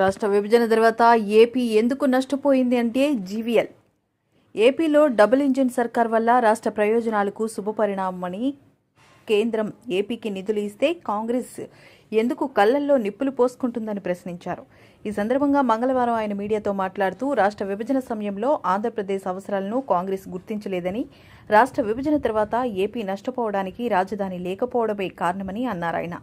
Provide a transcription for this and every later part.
రాష్ట్ర విభజన తర్వాత ఏపీ ఎందుకు నష్టపోయింది అంటే జీవీఎల్. ఏపీలో డబుల్ ఇంజిన్ సర్కార్ వల్ల రాష్ట్ర ప్రయోజనాలకు శుభపరిణామని కేంద్రం ఏపీకి నిధులు ఇస్తే కాంగ్రెస్ ఎందుకు కళ్ళల్లో నిప్పులు పోసుకుంటుందని ప్రశ్నించారు. ఈ సందర్భంగా మంగళవారం ఆయన మీడియాతో మాట్లాడుతూ రాష్ట్ర విభజన సమయంలో ఆంధ్రప్రదేశ్ అవసరాలను కాంగ్రెస్ గుర్తించలేదని రాష్ట్ర విభజన తర్వాత ఏపీ నష్టపోవడానికి రాజధాని లేకపోవడమే కారణమని అన్నారు ఆయన.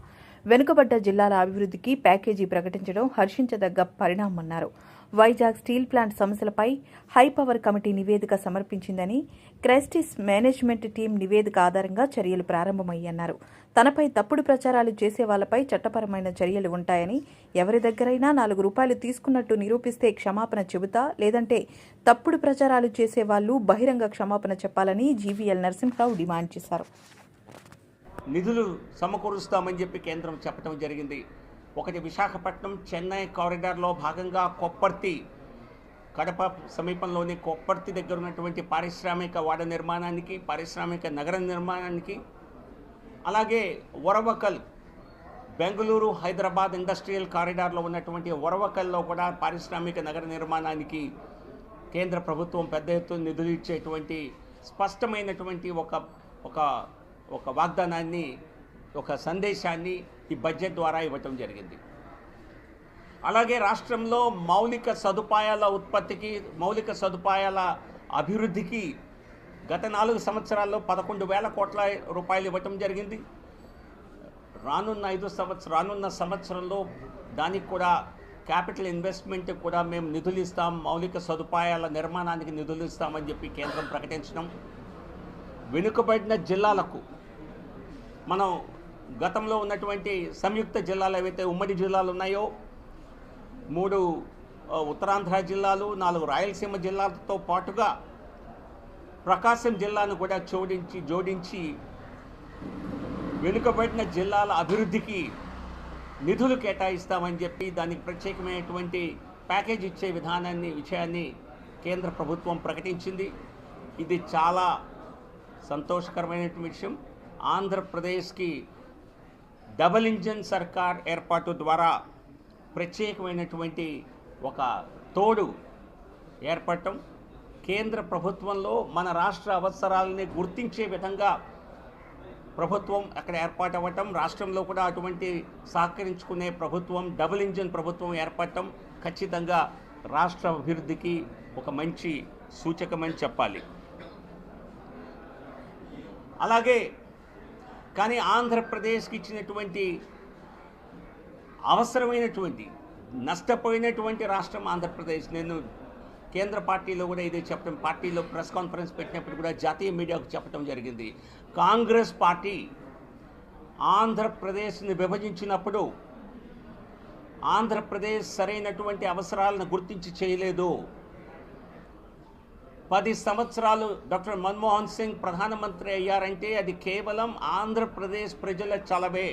వెనుకబడ్డ జిల్లాల అభివృద్ధికి ప్యాకేజీ ప్రకటించడం హర్షించదగ్గ పరిణామన్నారు వైజాగ్ స్టీల్ ప్లాంట్ సమస్యలపై హై పవర్ కమిటీ నివేదిక సమర్పించిందని క్రైస్టిస్ మేనేజ్మెంట్ టీం నివేదిక ఆధారంగా చర్యలు ప్రారంభమయ్యన్నారు. తనపై తప్పుడు ప్రచారాలు చేసే వాళ్ళపై చట్టపరమైన చర్యలు ఉంటాయని ఎవరి దగ్గరైనా నాలుగు రూపాయలు తీసుకున్నట్టు నిరూపిస్తే క్షమాపణ చెబుతా లేదంటే తప్పుడు ప్రచారాలు చేసే వాళ్ళు బహిరంగ క్షమాపణ చెప్పాలని జీవీఎల్ నరసింహరావు డిమాండ్ చేశారు. నిధులు సమకూరుస్తామని చెప్పి కేంద్రం చెప్పడం జరిగింది. ఒకటి విశాఖపట్నం చెన్నై కారిడార్లో భాగంగా కొప్పర్తి కడప సమీపంలోని కొప్పర్తి దగ్గర ఉన్నటువంటి పారిశ్రామిక వాడ నిర్మాణానికి పారిశ్రామిక నగర నిర్మాణానికి అలాగే ఒరవకల్ బెంగళూరు హైదరాబాద్ ఇండస్ట్రియల్ కారిడార్లో ఉన్నటువంటి ఒరవకల్లో కూడా పారిశ్రామిక నగర నిర్మాణానికి కేంద్ర ప్రభుత్వం పెద్ద ఎత్తున నిధులు ఇచ్చేటువంటి స్పష్టమైనటువంటి ఒక ఒక ఒక వాగ్దానాన్ని ఒక సందేశాన్ని ఈ బడ్జెట్ ద్వారా ఇవ్వటం జరిగింది. అలాగే రాష్ట్రంలో మౌలిక సదుపాయాల ఉత్పత్తికి మౌలిక సదుపాయాల అభివృద్ధికి గత నాలుగు సంవత్సరాల్లో పదకొండు వేల కోట్ల రూపాయలు ఇవ్వటం జరిగింది. రానున్న ఐదు సంవత్సరం రానున్న సంవత్సరంలో దానికి కూడా క్యాపిటల్ ఇన్వెస్ట్మెంట్ కూడా మేము నిధులు ఇస్తాం మౌలిక సదుపాయాల నిర్మాణానికి నిధులు ఇస్తామని చెప్పి కేంద్రం ప్రకటించడం. వెనుకబడిన జిల్లాలకు మనం గతంలో ఉన్నటువంటి సంయుక్త జిల్లాలు ఏవైతే ఉమ్మడి జిల్లాలు ఉన్నాయో మూడు ఉత్తరాంధ్ర జిల్లాలు నాలుగు రాయలసీమ జిల్లాలతో పాటుగా ప్రకాశం జిల్లాను కూడా జోడించి జోడించి వెనుకబడిన జిల్లాల అభివృద్ధికి నిధులు కేటాయిస్తామని చెప్పి దానికి ప్రత్యేకమైనటువంటి ప్యాకేజ్ ఇచ్చే విధానాన్ని విషయాన్ని కేంద్ర ప్రభుత్వం ప్రకటించింది. ఇది చాలా సంతోషకరమైనటువంటి విషయం. ఆంధ్రప్రదేశ్కి డబల్ ఇంజన్ సర్కార్ ఏర్పాటు ద్వారా ప్రత్యేకమైనటువంటి ఒక తోడు ఏర్పడటం కేంద్ర ప్రభుత్వంలో మన రాష్ట్ర అవసరాలని గుర్తించే విధంగా ప్రభుత్వం అక్కడ ఏర్పాటు అవ్వటం రాష్ట్రంలో కూడా అటువంటి సహకరించుకునే ప్రభుత్వం డబుల్ ఇంజిన్ ప్రభుత్వం ఏర్పడటం ఖచ్చితంగా రాష్ట్ర అభివృద్ధికి ఒక మంచి సూచకమని చెప్పాలి. అలాగే కానీ ఆంధ్రప్రదేశ్కి ఇచ్చినటువంటి అవసరమైనటువంటి నష్టపోయినటువంటి రాష్ట్రం ఆంధ్రప్రదేశ్. నేను కేంద్ర పార్టీలో కూడా ఇదే చెప్పడం పార్టీలో ప్రెస్ కాన్ఫరెన్స్ పెట్టినప్పుడు కూడా జాతీయ మీడియాకు చెప్పడం జరిగింది. కాంగ్రెస్ పార్టీ ఆంధ్రప్రదేశ్ని విభజించినప్పుడు ఆంధ్రప్రదేశ్ సరైనటువంటి అవసరాలను గుర్తించి చేయలేదు పది సంవత్సరాలు డాక్టర్ మన్మోహన్ సింగ్ ప్రధానమంత్రి అయ్యారంటే అది కేవలం ఆంధ్రప్రదేశ్ ప్రజల చలవే.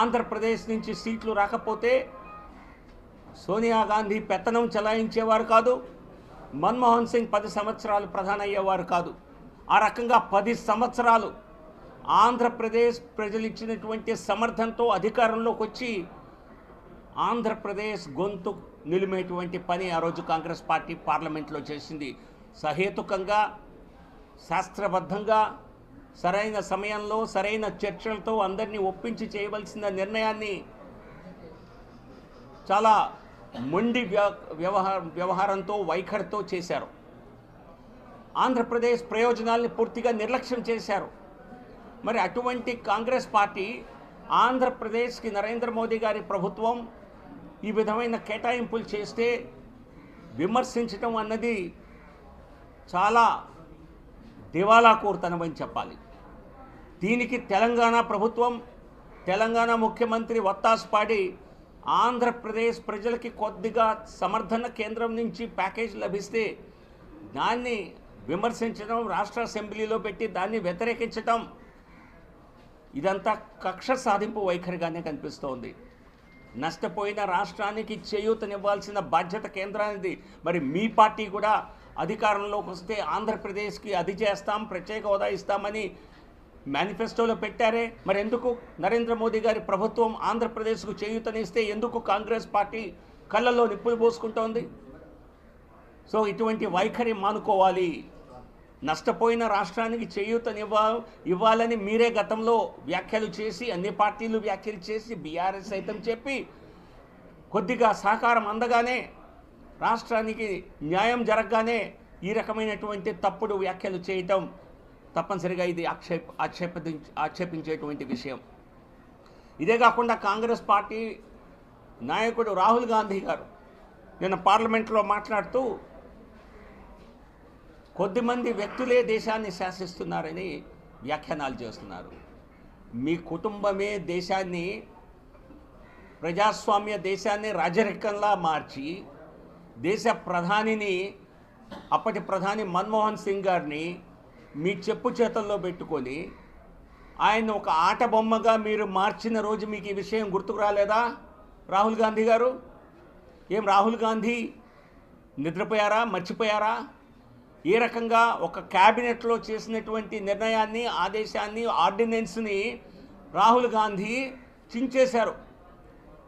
ఆంధ్రప్రదేశ్ నుంచి సీట్లు రాకపోతే సోనియా గాంధీ పెత్తనం చెలాయించేవారు కాదు మన్మోహన్ సింగ్ పది సంవత్సరాలు ప్రధాన అయ్యేవారు కాదు. ఆ రకంగా పది సంవత్సరాలు ఆంధ్రప్రదేశ్ ప్రజలు ఇచ్చినటువంటి సమర్థంతో అధికారంలోకి వచ్చి ఆంధ్రప్రదేశ్ గొంతు నిలిమేటువంటి పని ఆ రోజు కాంగ్రెస్ పార్టీ పార్లమెంట్లో చేసింది. సహేతుకంగా శాస్త్రబద్ధంగా సరైన సమయంలో సరైన చర్చలతో అందరినీ ఒప్పించి చేయవలసిన నిర్ణయాన్ని చాలా మొండి వ్య- వ్యవహారంతో వైఖరితో చేశారు. ఆంధ్రప్రదేశ్ ప్రయోజనాల్ని పూర్తిగా నిర్లక్ష్యం చేశారు. మరి అటువంటి కాంగ్రెస్ పార్టీ ఆంధ్రప్రదేశ్కి నరేంద్ర మోదీ గారి ప్రభుత్వం ఈ విధమైన కేటాయింపులు చేస్తే విమర్శించడం అన్నది చాలా దివాలా కోరుతనమని చెప్పాలి. దీనికి తెలంగాణ ప్రభుత్వం తెలంగాణ ముఖ్యమంత్రి వత్తాసు పాడి ఆంధ్రప్రదేశ్ ప్రజలకి కొద్దిగా సమర్థన కేంద్రం నుంచి ప్యాకేజ్ లభిస్తే దాన్ని విమర్శించడం రాష్ట్ర అసెంబ్లీలో పెట్టి దాన్ని వ్యతిరేకించడం ఇదంతా కక్ష సాధింపు వైఖరిగానే కనిపిస్తోంది. నష్టపోయిన రాష్ట్రానికి చేయూతనివ్వాల్సిన బాధ్యత కేంద్రానిది. మరి మీ పార్టీ కూడా అధికారంలోకి వస్తే ఆంధ్రప్రదేశ్కి అది చేస్తాం ప్రత్యేక హోదా ఇస్తామని మేనిఫెస్టోలో పెట్టారే. మరి ఎందుకు? నరేంద్ర మోదీ గారి ప్రభుత్వం ఆంధ్రప్రదేశ్కు చేయూతనిస్తే ఎందుకు కాంగ్రెస్ పార్టీ కళ్ళల్లో నిప్పులు పోసుకుంటోంది? సో ఇటువంటి వైఖరి మానుకోవాలి. నష్టపోయిన రాష్ట్రానికి చేయూతనివ్వ ఇవ్వాలని మీరే గతంలో వ్యాఖ్యలు చేసి అన్ని పార్టీలు వ్యాఖ్యలు చేసి బీఆర్ఎస్ సైతం చెప్పి కొద్దిగా సహకారం అందగానే రాష్ట్రానికి న్యాయం జరగగానే ఈ రకమైనటువంటి తప్పుడు వ్యాఖ్యలు చేయటం తప్పనిసరిగా ఇది ఆక్షేప ఆక్షేప ఆక్షేపించేటువంటి విషయం. ఇదే కాకుండా కాంగ్రెస్ పార్టీ నాయకుడు రాహుల్ గాంధీ గారు నిన్న పార్లమెంట్లో మాట్లాడుతూ కొద్దిమంది వ్యక్తులే దేశాన్ని శాసిస్తున్నారని వ్యాఖ్యానాలు చేస్తున్నారు. మీ కుటుంబమే దేశాన్ని ప్రజాస్వామ్య దేశాన్ని రాజరికంలా మార్చి దేశ ప్రధానిని అప్పటి ప్రధాని మన్మోహన్ సింగ్ గారిని మీ చెప్పు చేతల్లో పెట్టుకొని ఆయన ఒక ఆట బొమ్మగా మీరు మార్చిన రోజు మీకు ఈ విషయం గుర్తుకు రాలేదా? రాహుల్ గాంధీ గారు? ఏం రాహుల్ గాంధీ నిద్రపోయారా? మర్చిపోయారా? ఏ రకంగా ఒక క్యాబినెట్లో చేసినటువంటి నిర్ణయాన్ని ఆదేశాన్ని ఆర్డినెన్స్ని రాహుల్ గాంధీ చించేశారు.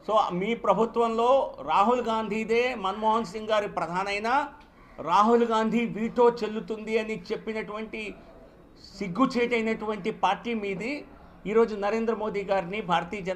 సో మీ ప్రభుత్వంలో రాహుల్ గాంధీదే మన్మోహన్ సింగ్ గారి ప్రధానైన రాహుల్ గాంధీ వీటో చెల్లుతుంది అని చెప్పినటువంటి సిగ్గుచేటైనటువంటి పార్టీ మీది ఈరోజు నరేంద్ర మోదీ గారిని భారతీయ